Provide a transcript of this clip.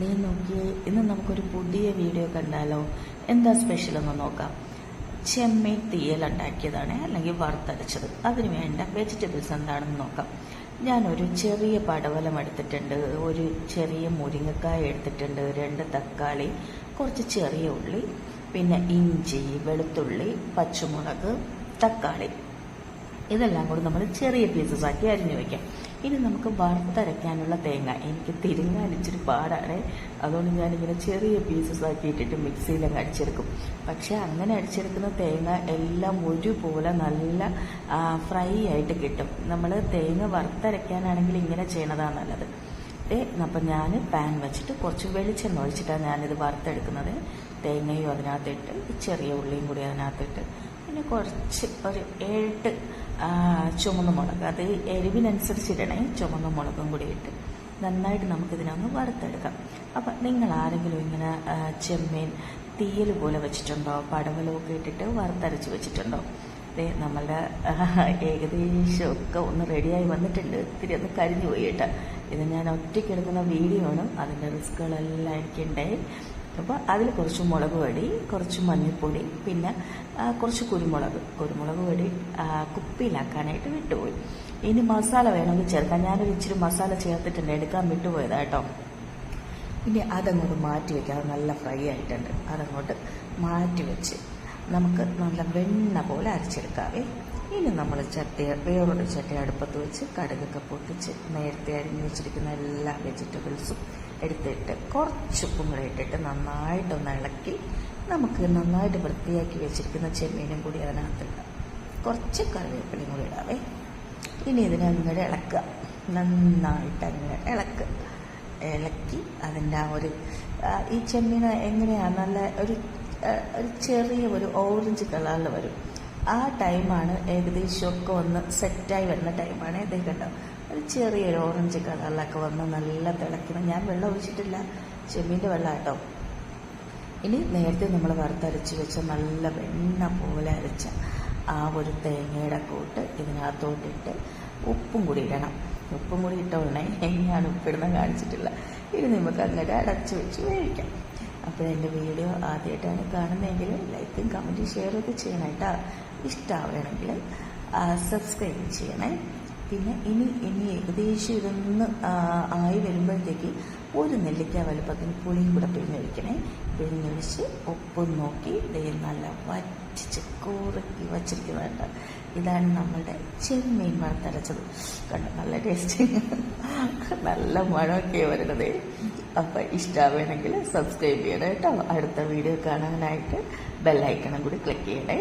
നീ നോക്കിയേ ഇന്ന് നമുക്കൊരു പുതിയ വീഡിയോ കണ്ടാലോ? എന്താ സ്പെഷ്യൽ എന്ന് നോക്കാം. ചെമ്മീൻ തീയൽ ഉണ്ടാക്കിയതാണ് അല്ലെങ്കിൽ വറുത്തരച്ചത്. അതിന് വേണ്ട വെജിറ്റബിൾസ് എന്താണെന്ന് നോക്കാം. ഞാനൊരു ചെറിയ പടവലം എടുത്തിട്ടുണ്ട് ഒരു ചെറിയ മുരിങ്ങക്കായ എടുത്തിട്ടുണ്ട് രണ്ട് തക്കാളി കുറച്ച് ചെറിയ ഉള്ളി പിന്നെ ഇഞ്ചി വെളുത്തുള്ളി പച്ചമുളക് തക്കാളി. ഇതെല്ലാം കൂടി നമ്മൾ ചെറിയ പീസസ് ആക്കി അരിഞ്ഞു വെക്കാം. ഇനി നമുക്ക് വറുത്തരയ്ക്കാനുള്ള തേങ്ങ. എനിക്ക് തിരിങ്ങാൻ ഇച്ചിരി പാടാണ്. അതുകൊണ്ട് ഞാനിങ്ങനെ ചെറിയ പീസസ് ആക്കി ഇട്ടിട്ട് മിക്സിയിലങ്ങ് അടിച്ചെടുക്കും. പക്ഷേ അങ്ങനെ അടിച്ചെടുക്കുന്ന തേങ്ങ എല്ലാം ഒരുപോലെ നല്ല ഫ്രൈ ആയിട്ട് കിട്ടും. നമ്മൾ തേങ്ങ വറുത്തരയ്ക്കാനാണെങ്കിൽ ഇങ്ങനെ ചെയ്യണതാണ് നല്ലത്. അപ്പം ഞാൻ പാൻ വെച്ചിട്ട് കുറച്ച് വെളിച്ചെണ്ണ ഒഴിച്ചിട്ടാണ് ഞാനിത് വറുത്തെടുക്കുന്നത്. തേങ്ങയും അതിനകത്തിട്ട് ചെറിയ ഉള്ളിയും കൂടി അതിനകത്തിട്ട് പിന്നെ കുറച്ച് ഒരു ഏഴ് ചുമന്ന മുളക്. അത് എരിവിനനുസരിച്ച് ഇടണേ ചുവന്ന മുളകും കൂടി ഇട്ട് നന്നായിട്ട് നമുക്കിതിനൊന്ന് വറുത്തെടുക്കാം. അപ്പം നിങ്ങൾ ആരെങ്കിലും ഇങ്ങനെ ചെമ്മീൻ തീയൽ പോലെ വെച്ചിട്ടുണ്ടോ? പടവലമൊക്കെ ഇട്ടിട്ട് വറുത്തരച്ച് വെച്ചിട്ടുണ്ടോ? അതെ നമ്മളുടെ ഏകദേശം ഒക്കെ ഒന്ന് റെഡിയായി വന്നിട്ടുണ്ട്. ഇത്തിരി ഒന്ന് കരിഞ്ഞു പോയിട്ട് ഇത് ഞാൻ ഒറ്റയ്ക്ക് എടുക്കുന്ന വീഡിയോ ആണ് അതിന്റെ റിസ്കുകളെല്ലാം എനിക്കുണ്ടായി അപ്പോൾ അതിൽ കുറച്ച് മുളക് പൊടി കുറച്ച് മഞ്ഞൾപ്പൊടി പിന്നെ കുറച്ച് കുരുമുളക്. കുരുമുളക് പൊടി കുപ്പിയിലാക്കാനായിട്ട് വിട്ടുപോയി. ഇനി മസാല വേണമെങ്കിൽ ചേർക്കാം ഞാനൊരു ഇച്ചിരി മസാല ചേർത്തിട്ടുണ്ട്. എടുക്കാൻ വിട്ടുപോയതാ കേട്ടോ. ഇനി അതങ്ങോട്ട് മാറ്റി വെക്കാം. അത് നല്ല ഫ്രൈ ആയിട്ടുണ്ട്. അതങ്ങോട്ട് മാറ്റി വെച്ച് നമുക്ക് നല്ല വെണ്ണ പോലെ അരച്ചെടുക്കാവേ. ഇനി നമ്മൾ ചട്ടി വേറൊരു ചട്ടി അടുപ്പത്ത് വെച്ച് കടുകൊക്കെ പൊട്ടിച്ച് നേരത്തെ അരിഞ്ഞു വെച്ചിരിക്കുന്ന എല്ലാ വെജിറ്റബിൾസും എടുത്തിട്ട് കുറച്ച് ഉപ്പും കൂടെ ഇട്ടിട്ട് നന്നായിട്ടൊന്ന് ഇളക്കി നമുക്ക് നന്നായിട്ട് വൃത്തിയാക്കി വെച്ചിരിക്കുന്ന ചെമ്മീനും കൂടി അതിനകത്തിടാം. കുറച്ച് കറിവേപ്പിലയും കൂടി ഇടാവേ. ഇനി ഇതിനെ ഇളക്കുക. നന്നായിട്ട് അങ്ങനെ ഇളക്കുക ഇളക്കി അതിന്റെ ആ ഒരു ഈ ചെമ്മീൻ എങ്ങനെയാണ് നല്ല ഒരു ഒരു ചെറിയ ഒരു ഓറഞ്ച് കളറിൽ വരും. ആ ടൈമാണ് ഏകദേശം ഒക്കെ ഒന്ന് സെറ്റായി വരുന്ന ടൈമാണ് ഇതേ കണ്ടോ? ഒരു ചെറിയൊരു ഓറഞ്ച് കളറിലൊക്കെ വന്ന് നല്ല തിളക്കണം ഞാൻ വെള്ളം ഒഴിച്ചിട്ടില്ല. ചെമ്മീന്റെ വെള്ളം കേട്ടോ ഇനി നേരത്തെ നമ്മൾ വറുത്തരച്ച് വെച്ച നല്ല വെണ്ണ പോലെ അരച്ച ആ ഒരു തേങ്ങയുടെ കൂട്ട് ഇതിനകത്തോട്ടിട്ട് ഉപ്പും കൂടി ഇടണം. ഉപ്പും കൂടി ഇട്ട ഉടനെ ഞാൻ ഉപ്പിടുന്ന കാണിച്ചിട്ടില്ല. ഇനി നമുക്ക് അങ്ങനെ അടച്ച് വെച്ച് വേവിക്കാം. അപ്പോൾ എന്റെ വീഡിയോ ആദ്യമായിട്ടാണ് കാണുന്നതെങ്കിൽ ലൈക്കും കമന്റും ഷെയറൊക്കെ ചെയ്യണം കേട്ടോ. ഇഷ്ടമാവുകയാണെങ്കിൽ സബ്സ്ക്രൈബ് ചെയ്യണേ. പിന്നെ ഇനി ഇനി ഏകദേശം ഇതൊന്ന് ആയി വരുമ്പോഴത്തേക്ക് ഒരു നെല്ലിക്ക വലുപ്പത്തിന് പുളിയും കൂടെ പിഴിഞ്ഞൊഴിക്കണേ. പിഴിഞ്ഞൊഴിച്ച് ഉപ്പും നോക്കി നല്ല വറ്റിച്ച് കുറുക്കി വച്ചിരിക്കുന്നുണ്ട് ഇതാണ് നമ്മളുടെ ചെമ്മീൻ വറുത്തരച്ചത്. കണ്ടോ? നല്ല ടേസ്റ്റ് നല്ല മണമൊക്കെ വരുന്നത്. അപ്പം ഇഷ്ടമാവുകയാണെങ്കിൽ സബ്സ്ക്രൈബ് ചെയ്യണം കേട്ടോ. അടുത്ത വീഡിയോ കാണാനായിട്ട് ബെല്ലൈക്കണം കൂടി ക്ലിക്ക് ചെയ്യണേ.